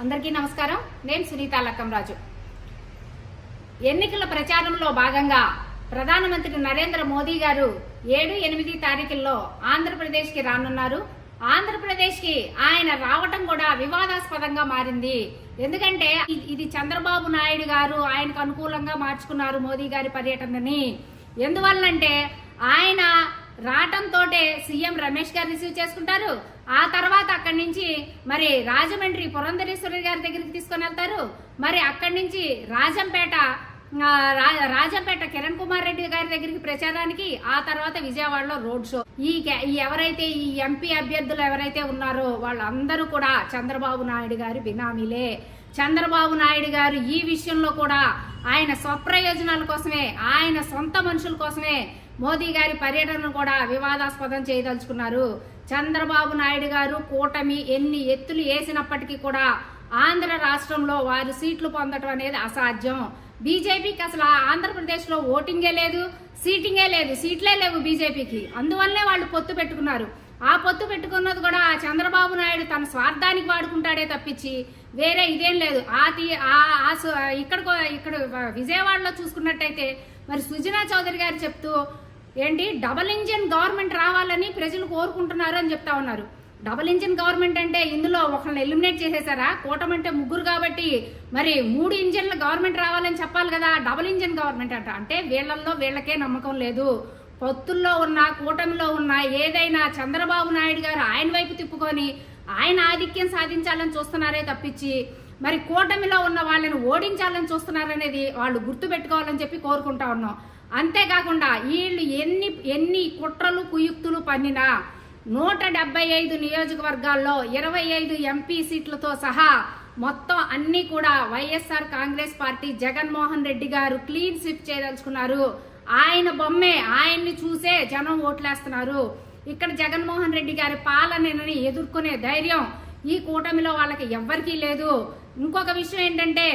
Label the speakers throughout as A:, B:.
A: అందరికీ నమస్కారం. నేను సునీత లక్కంరాజు. ఎన్నికల ప్రచారంలో భాగంగా ప్రధానమంత్రి నరేంద్ర మోదీ గారు ఏడు ఎనిమిది తారీఖుల్లో ఆంధ్రప్రదేశ్కి రానున్నారు. ఆంధ్రప్రదేశ్కి ఆయన రావటం కూడా వివాదాస్పదంగా మారింది. ఎందుకంటే ఇది చంద్రబాబు నాయుడు గారు ఆయనకు అనుకూలంగా మార్చుకున్నారు మోదీ గారి పర్యటనని. ఎందువల్లంటే ఆయన సీఎం రమేష్ గారు రిసీవ్ చేసుకుంటారు. ఆ తర్వాత అక్కడి నుంచి మరి రాజమండ్రి పురంధరేశ్వరి గారి దగ్గరికి తీసుకొని వెళ్తారు. మరి అక్కడి నుంచి రాజంపేట రా- రాజంపేట కిరణ్ కుమార్ రెడ్డి గారి దగ్గరికి ప్రచారానికి ఆ తర్వాత విజయవాడలో రోడ్ షో. ఈ ఈ ఎవరైతే ఈ ఎంపీ అభ్యర్థులు ఎవరైతే ఉన్నారో వాళ్ళందరూ కూడా చంద్రబాబు నాయుడు గారి బినామీలే. చంద్రబాబు నాయుడు గారు ఈ విషయంలో కూడా ఆయన స్వప్రయోజనాల కోసమే ఆయన సొంత మనుషుల కోసమే మోదీ గారి పర్యటనను కూడా వివాదాస్పదం చేయదలుచుకున్నారు. చంద్రబాబు నాయుడు గారు కూటమి ఎన్ని ఎత్తులు వేసినప్పటికీ కూడా ఆంధ్ర రాష్ట్రంలో వారు సీట్లు పొందడం అనేది అసాధ్యం. బీజేపీకి అసలు ఆంధ్రప్రదేశ్లో ఓటింగే లేదు సీటింగే లేదు సీట్లే లేవు బీజేపీకి. అందువల్లే వాళ్ళు పొత్తు పెట్టుకున్నారు. ఆ పొత్తు పెట్టుకున్నది కూడా ఆ చంద్రబాబు నాయుడు తన స్వార్థానికి వాడుకుంటాడే తప్పించి వేరే ఇదేం లేదు. ఆ తీ- ఆ- ఇక్కడ కో- ఇక్కడ విజయవాడలో చూసుకున్నట్టయితే మరి సుజనా చౌదరి గారు చెప్తూ ఏంటి డబల్ ఇంజిన్ గవర్నమెంట్ రావాలని ప్రజలు కోరుకుంటున్నారు అని చెప్తా ఉన్నారు. డబల్ ఇంజిన్ గవర్నమెంట్ అంటే ఇందులో ఒకరిని ఎలిమినేట్ చేసేసారా కూటమి అంటే ముగ్గురు కాబట్టి మరి మూడు ఇంజిన్ల గవర్నమెంట్ రావాలని చెప్పాలి కదా. డబల్ ఇంజిన్ గవర్నమెంట్ అంట. అంటే వీళ్ళల్లో వీళ్ళకే నమ్మకం లేదు. పొత్తుల్లో ఉన్న కూటమిలో ఉన్న ఏదైనా చంద్రబాబు నాయుడు గారు ఆయన వైపు తిప్పుకొని ఆయన ఆధిక్యం సాధించాలని చూస్తున్నారే తప్పించి మరి కూటమిలో ఉన్న వాళ్ళని ఓడించాలని చూస్తున్నారనేది వాళ్ళు గుర్తు పెట్టుకోవాలని చెప్పి కోరుకుంటా ఉన్నాం. అంతేకాకుండా వీళ్ళు ఎన్ని ఎన్ని కుట్రలు కుయుక్తులు పన్నినా నూట డెబ్బై ఐదు నియోజకవర్గాల్లో ఇరవై ఐదు ఎంపీ సీట్లతో సహా మొత్తం అన్ని కూడా వైఎస్ఆర్ కాంగ్రెస్ పార్టీ జగన్మోహన్ రెడ్డి గారు క్లీన్ స్విప్ చేయదలుచుకున్నారు. ఆయన బొమ్మే ఆయన్ని చూసే జనం ఓట్లేస్తున్నారు. ఇక్కడ జగన్మోహన్ రెడ్డి గారి పాలనని ఎదుర్కొనే ధైర్యం ఈ కూటమిలో వాళ్ళకి ఎవ్వరికీ లేదు. ఇంకొక విషయం ఏంటంటే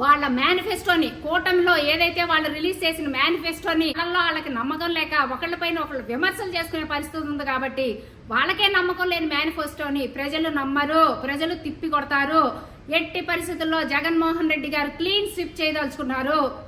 A: వాళ్ళ మేనిఫెస్టోని కూటమిలో ఏదైతే వాళ్ళు రిలీజ్ చేసిన మేనిఫెస్టోని వాళ్ళలో వాళ్ళకి నమ్మకం లేక ఒకళ్ళపైన ఒకళ్ళు విమర్శలు చేసుకునే పరిస్థితి ఉంది కాబట్టి వాళ్ళకే నమ్మకం లేని మేనిఫెస్టోని ప్రజలు నమ్మరు ప్రజలు తిప్పి కొడతారు. ఎట్టి పరిస్థితుల్లో జగన్మోహన్ రెడ్డి గారు క్లీన్ స్విప్ చేయదలుచుకున్నారు.